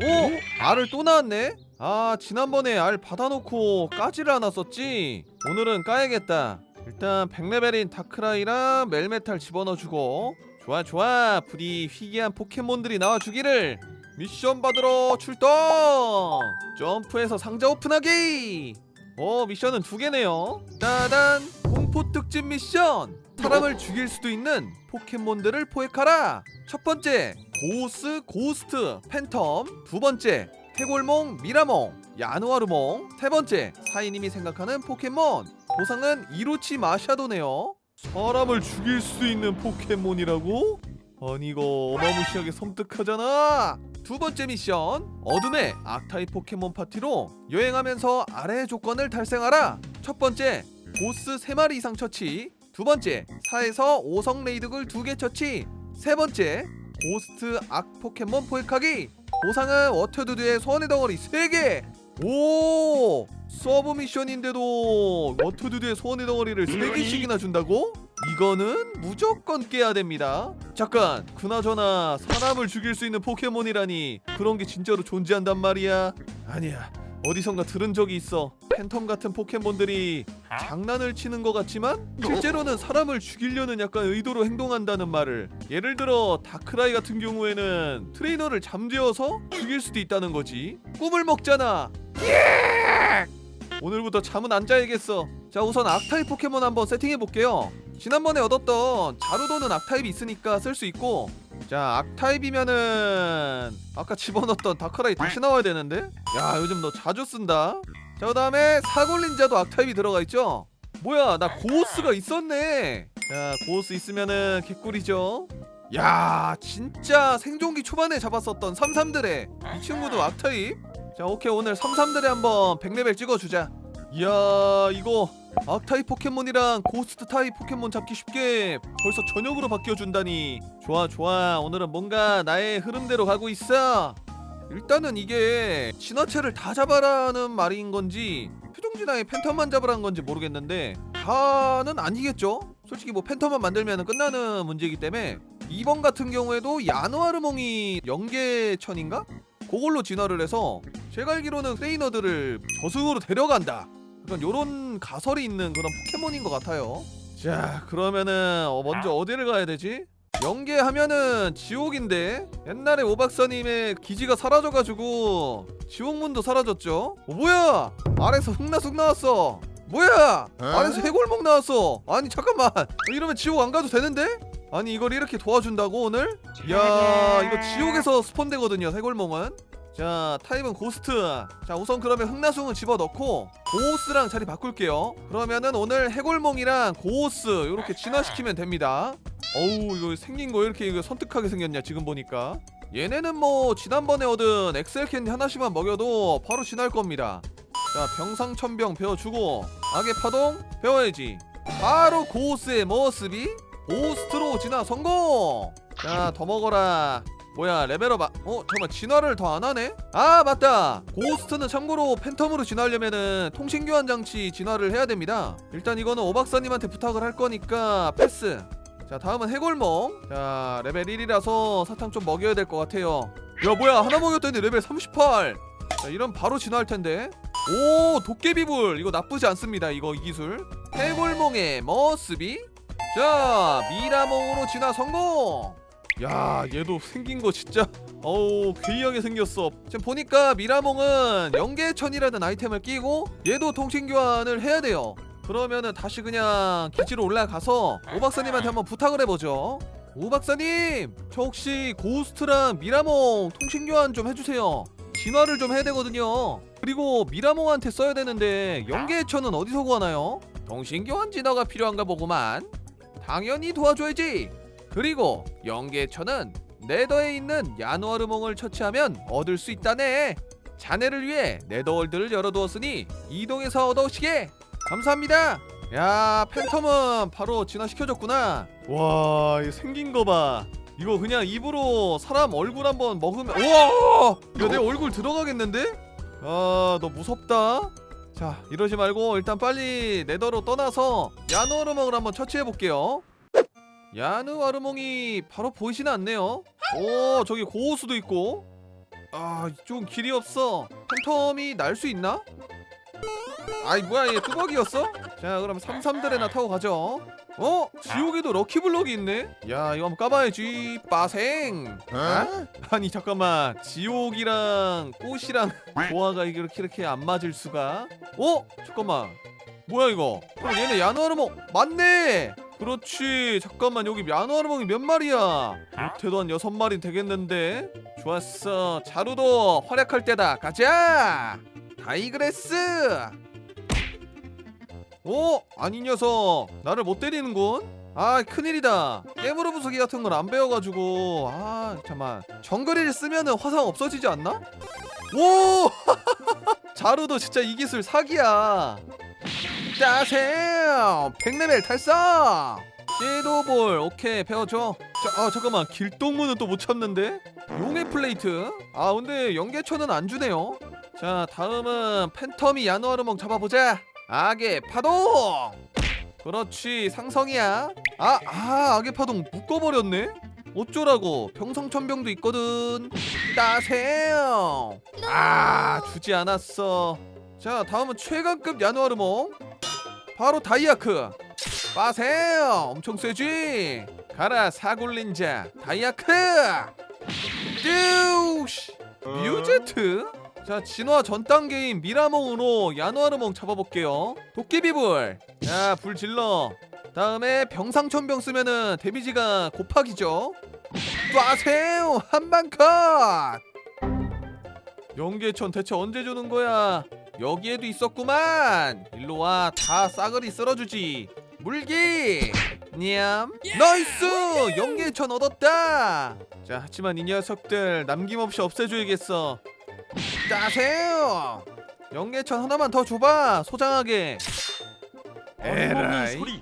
오! 알을 또 나왔네? 아 지난번에 알 받아놓고 까지를 않았었지? 오늘은 까야겠다. 일단 100레벨인 다크라이랑 멜메탈 집어넣어주고. 좋아 좋아. 부디 희귀한 포켓몬들이 나와주기를. 미션 받으러 출동! 점프해서 상자 오픈하기! 어 미션은 두 개네요. 따단 공포 특집 미션. 사람을 죽일 수도 있는 포켓몬들을 포획하라. 첫 번째 고스 고스트 팬텀. 두 번째 해골몽 미라몽 야누아르몽. 세 번째 사인님이 생각하는 포켓몬. 보상은 이로치 마샤도네요. 사람을 죽일 수 있는 포켓몬이라고? 아니 이거 어마무시하게 섬뜩하잖아. 두 번째 미션 어둠의 악타입 포켓몬 파티로 여행하면서 아래의 조건을 달성하라. 첫 번째 보스 3마리 이상 처치. 두 번째 4에서 5성 레이드글 2개 처치. 세 번째 고스트 악 포켓몬 포획하기. 보상은 워터두두의 소원의 덩어리 3개. 오 서브 미션인데도 워터두두의 소원의 덩어리를 3개씩이나 준다고? 이거는 무조건 깨야 됩니다. 잠깐 그나저나 사람을 죽일 수 있는 포켓몬이라니 그런 게 진짜로 존재한단 말이야? 아니야 어디선가 들은 적이 있어. 팬텀 같은 포켓몬들이 장난을 치는 것 같지만 실제로는 사람을 죽이려는 약간 의도로 행동한다는 말을. 예를 들어 다크라이 같은 경우에는 트레이너를 잠재워서 죽일 수도 있다는 거지. 꿈을 먹잖아. 예! 오늘부터 잠은 안 자야겠어. 자 우선 악타입 포켓몬 한번 세팅해 볼게요. 지난번에 얻었던 자루도는 악타입이 있으니까 쓸 수 있고 자 악타입이면은 아까 집어넣었던 다크라이 다시 나와야 되는데? 야 요즘 너 자주 쓴다. 자 그 다음에 사골린자도 악타입이 들어가 있죠? 뭐야 나 고스가 있었네. 자 고스 있으면은 개꿀이죠. 야 진짜 생존기 초반에 잡았었던 삼삼들의 이 친구도 악타입. 자 오케이 오늘 삼삼들의 한번 100레벨 찍어주자 이야 이거 악타입 포켓몬이랑 고스트 타입 포켓몬 잡기 쉽게 벌써 전역으로 바뀌어준다니 좋아 좋아 오늘은 뭔가 나의 흐름대로 가고 있어 일단은 이게 진화체를 다 잡아라는 말인 건지 표정진화의 팬텀만 잡으라는 건지 모르겠는데 다는 아니겠죠? 솔직히 뭐 팬텀만 만들면 끝나는 문제이기 때문에 2번 같은 경우에도 야누아르몽이 연계천인가? 그걸로 진화를 해서 제가 알기로는 트레이너들을 저승으로 데려간다 약간 요런 가설이 있는 그런 포켓몬인 것 같아요. 자 그러면은 어, 먼저 어디를 가야 되지? 연계하면은 지옥인데 옛날에 오박사님의 기지가 사라져가지고 지옥문도 사라졌죠? 어, 뭐야? 아래서 흑나숙 나왔어. 뭐야? 아래서 해골목 나왔어. 아니 잠깐만. 이러면 지옥 안 가도 되는데? 아니 이걸 이렇게 도와준다고 오늘? 야 이거 지옥에서 스폰되거든요 해골몽은 자 타입은 고스트. 자 우선 그러면 흑나숭은 집어넣고 고오스랑 자리 바꿀게요. 그러면은 오늘 해골몽이랑 고오스 이렇게 진화시키면 됩니다. 어우 이거 생긴 거 이렇게 이거 선택하게 생겼냐 지금 보니까. 얘네는 뭐 지난번에 얻은 엑셀 캔디 하나씩만 먹여도 바로 진화할 겁니다. 자 병상천병 배워주고 악의 파동 배워야지. 바로 고오스의 모습이 고스트로 진화 성공! 자 더 먹어라 뭐야 레벨업 아... 어 잠깐만 진화를 더 안 하네? 아 맞다! 고스트는 참고로 팬텀으로 진화하려면은 통신교환 장치 진화를 해야 됩니다. 일단 이거는 오박사님한테 부탁을 할 거니까 패스! 자 다음은 해골몽 자 레벨 1이라서 사탕 좀 먹여야 될 것 같아요. 야 뭐야 하나 먹였더니 레벨 38 자 이런 바로 진화할 텐데. 오 도깨비불! 이거 나쁘지 않습니다 이거 이 기술. 해골몽의 머스비. 자 미라몽으로 진화 성공 야 얘도 생긴 거 진짜. 어우 괴이하게 생겼어. 지금 보니까 미라몽은 연계천이라는 아이템을 끼고 얘도 통신교환을 해야 돼요. 그러면은 다시 그냥 기지로 올라가서 오 박사님한테 한번 부탁을 해보죠. 오 박사님 저 혹시 고스트랑 미라몽 통신교환 좀 해주세요. 진화를 좀 해야 되거든요. 그리고 미라몽한테 써야 되는데 연계천은 어디서 구하나요? 통신교환 진화가 필요한가 보구만. 당연히 도와줘야지 그리고 연계천은 네더에 있는 야누아르몽을 처치하면 얻을 수 있다네. 자네를 위해 네더월드를 열어두었으니 이동해서 얻어오시게. 감사합니다. 야 팬텀은 바로 진화시켜줬구나. 와 이거 생긴 거 봐. 이거 그냥 입으로 사람 얼굴 한번 먹으면 우와 이거 내 얼굴 들어가겠는데? 아 너 무섭다. 자 이러지 말고 일단 빨리 네더로 떠나서 야누아르몽을 한번 처치해 볼게요. 야느 와르몽이 바로 보이지는 않네요. 오 저기 고호수도 있고. 아 이쪽은 길이 없어 팬텀이 날 수 있나? 아이 뭐야 얘 뚜벅이었어? 자 그럼 삼삼들에나 타고 가죠 어? 지옥에도 럭키블럭이 있네? 야 이거 한번 까봐야지 빠생 아? 아니 잠깐만 지옥이랑 꽃이랑 조화가 이렇게 이렇게 안 맞을 수가 어? 잠깐만 뭐야 이거 그럼 얘네 야누아르몽 맞네 그렇지. 잠깐만 여기 야누아르몽이 몇 마리야? 못해도 한 여섯 마리 되겠는데? 좋았어. 자루도 활약할 때다. 가자! 다이그레스! 오 아니 녀석. 나를 못 때리는군? 아 큰일이다. 깨무르 부수기 같은 걸 안 배워가지고. 아 잠만. 정글을 쓰면은 화상 없어지지 않나? 오! 자루도 진짜 이 기술 사기야 짜세요. 100레벨 탈사. 섀도볼 오케이 배워줘. 자, 아 잠깐만. 길동무는 또못 참는데? 용의 플레이트? 아 근데 연계초는 안 주네요. 자 다음은 팬텀이 야누아르몽 잡아보자. 악의 파동! 그렇지 상성이야. 아, 아 악의 파동 묶어버렸네? 어쩌라고. 평성천병도 있거든. 따세요. 아 주지 않았어. 자 다음은 최강급 야누아르몽 바로 다이아크. 빠세요 엄청 세지? 가라 사골린자 다이아크! 듀시 뮤제트? 자 진화 전 단계인 미라몽으로 야누아르몽 잡아볼게요. 도깨비불. 자 불 질러. 다음에 병상천병 쓰면은 데미지가 곱하기죠. 쏴세요 한방컷! 연계천 대체 언제 주는 거야 여기에도 있었구만. 일로 와. 다 싸그리 쓸어주지. 물기. 냠. 나이스! 연계천 얻었다. 자 하지만 이 녀석들 남김없이 없애줘야겠어. 따세요. 연계천 하나만 더 줘봐 소장하게. 에라이.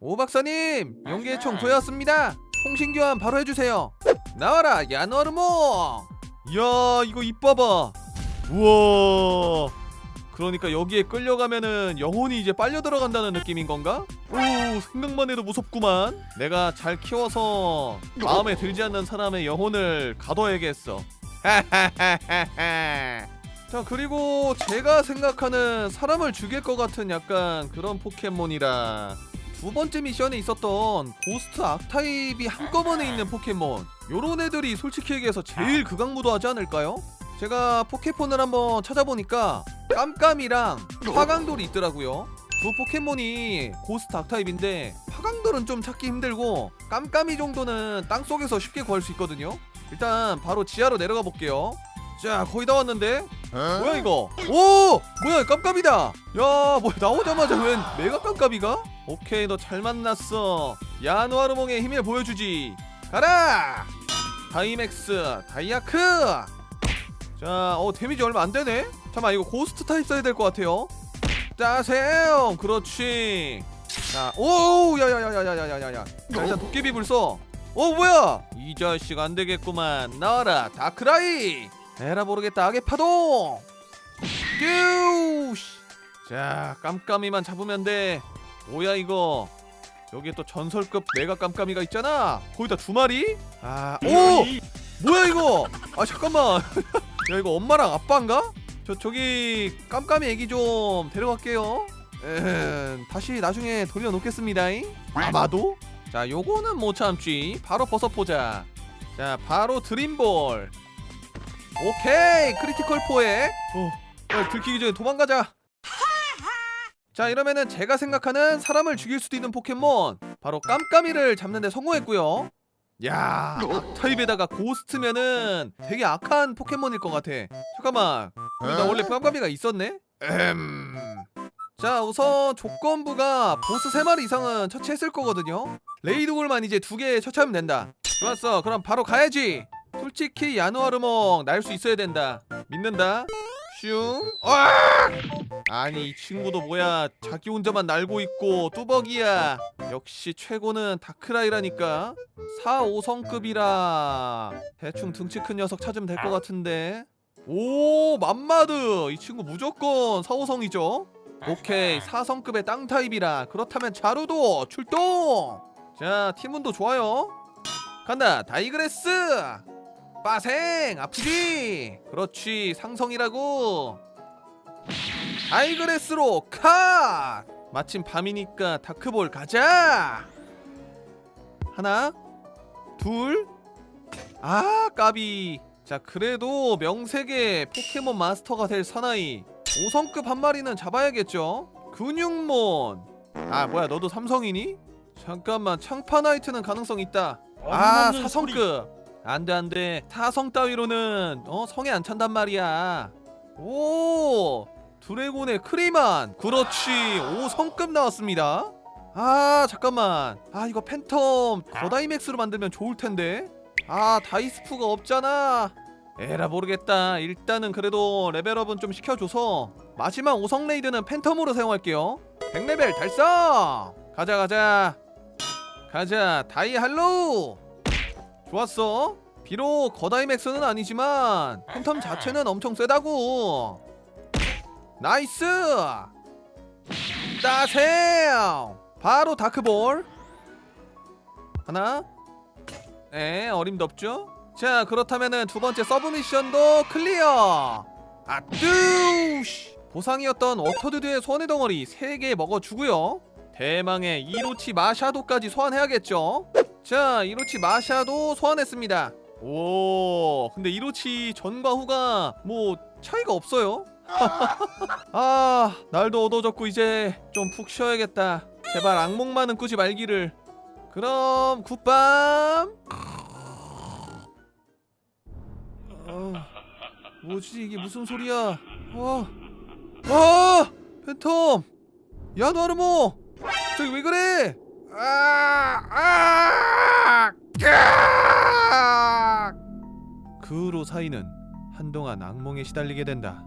오 박사님 연계총 구해왔습니다. 통신 교환 바로 해주세요. 나와라 야너르모. 이야 이거 이뻐봐 우와 그러니까 여기에 끌려가면은 영혼이 이제 빨려 들어간다는 느낌인 건가? 오 생각만 해도 무섭구만 내가 잘 키워서 마음에 들지 않는 사람의 영혼을 가둬야겠어 자 그리고 제가 생각하는 사람을 죽일 것 같은 약간 그런 포켓몬이라 두 번째 미션에 있었던 고스트 악타입이 한꺼번에 있는 포켓몬 요런 애들이 솔직히 얘기해서 제일 극악무도하지 않을까요? 제가 포켓폰을 한번 찾아보니까 깜깜이랑 화강돌이 있더라고요. 두 포켓몬이 고스트 악타입인데 화강돌은 좀 찾기 힘들고 깜깜이 정도는 땅속에서 쉽게 구할 수 있거든요. 일단 바로 지하로 내려가 볼게요. 자 거의 다 왔는데? 뭐야 이거? 오! 뭐야 깜깜이다! 야 뭐야 나오자마자 웬 메가 깜깜이가? 오케이 너 잘 만났어. 야누아르몽의 힘을 보여주지. 가라! 다이맥스 다이아크 자 어 데미지 얼마 안 되네? 잠깐만 이거 고스트 타입 써야 될 것 같아요. 짜세요 그렇지. 자 오 야야야야야야야야. 자 일단 도깨비 불써. 어 뭐야? 이 자식 안 되겠구만. 나와라 다크라이! 에라 모르겠다. 악의 파동! 듀시 자 깜깜이만 잡으면 돼. 뭐야 이거? 여기에 또 전설급 메가 깜깜이가 있잖아. 거기다 두 마리? 아 오! 뭐야 이거? 아 잠깐만 야 이거 엄마랑 아빠인가? 저 저기 깜깜이 애기 좀 데려갈게요. 에 다시 나중에 돌려놓겠습니다 아마도? 자 요거는 못 참지 바로 벗어보자. 자 바로 드림볼. 오케이 크리티컬 포획 어, 야, 들키기 전에 도망가자. 자 이러면은 제가 생각하는 사람을 죽일 수도 있는 포켓몬. 바로 깜깜이를 잡는데 성공했고요 야 악타입에다가 고스트면은 되게 악한 포켓몬일 것 같아. 잠깐만 나 원래 깜깜이가 있었네? 음. 자 우선 조건부가 보스 3마리 이상은 처치했을 거거든요. 레이드골만 이제 두 개 처치하면 된다. 좋았어. 그럼 바로 가야지. 솔직히 야누아르몽 날 수 있어야 된다. 믿는다 슝. 아! 아니 이 친구도 뭐야. 자기 혼자만 날고 있고 뚜벅이야. 역시 최고는 다크라이라니까. 4, 5성급이라. 대충 등치 큰 녀석 찾으면 될 것 같은데. 오 맘마드! 이 친구 무조건 4, 5성이죠? 오케이 4성급의 땅 타입이라. 그렇다면 자루도 출동! 자 팀운도 좋아요. 간다 다이그레스 빠생! 아프지 그렇지 상성이라고! 타이그레스로 컷 마침 밤이니까 다크볼 가자! 하나 둘아 까비! 자 그래도 명색의 포켓몬 마스터가 될 사나이. 5성급 한 마리는 잡아야겠죠? 근육몬! 아 뭐야 너도 삼성이니? 잠깐만 창파나이트는 가능성 있다. 아 어림없는 소리. 4성급 안돼 안돼. 4성 따위로는 어 성에 안 찬단 말이야. 오! 드래곤의 크리만 그렇지. 5성급 나왔습니다. 아 잠깐만. 아 이거 팬텀 거다이맥스로 만들면 좋을 텐데. 아 다이스프가 없잖아. 에라 모르겠다. 일단은 그래도 레벨업은 좀 시켜줘서 마지막 5성 레이드는 팬텀으로 사용할게요. 100레벨 달성! 가자 가자. 가자 다이 할로우 좋았어. 비록 거다이 맥스는 아니지만 팬텀 자체는 엄청 세다고. 나이스! 따세요! 바로 다크볼. 하나. 에 어림도 없죠? 자 그렇다면은 두 번째 서브 미션도 클리어! 아뚜시 보상이었던 워터드드의 소환의 덩어리 3개 먹어주고요. 대망의 이로치 마샤도까지 소환해야겠죠 자 이로치 마샤도 소환했습니다. 오 근데 이로치 전과 후가 뭐 차이가 없어요? 아 날도 어두워졌고 이제 좀 푹 쉬어야겠다. 제발 악몽만은 꾸지 말기를. 그럼 굿밤! 어, 뭐지 이게 무슨 소리야? 어, 아 팬텀! 야 나르모! 저기 왜 그래! 그 후로 사이는 한동안 악몽에 시달리게 된다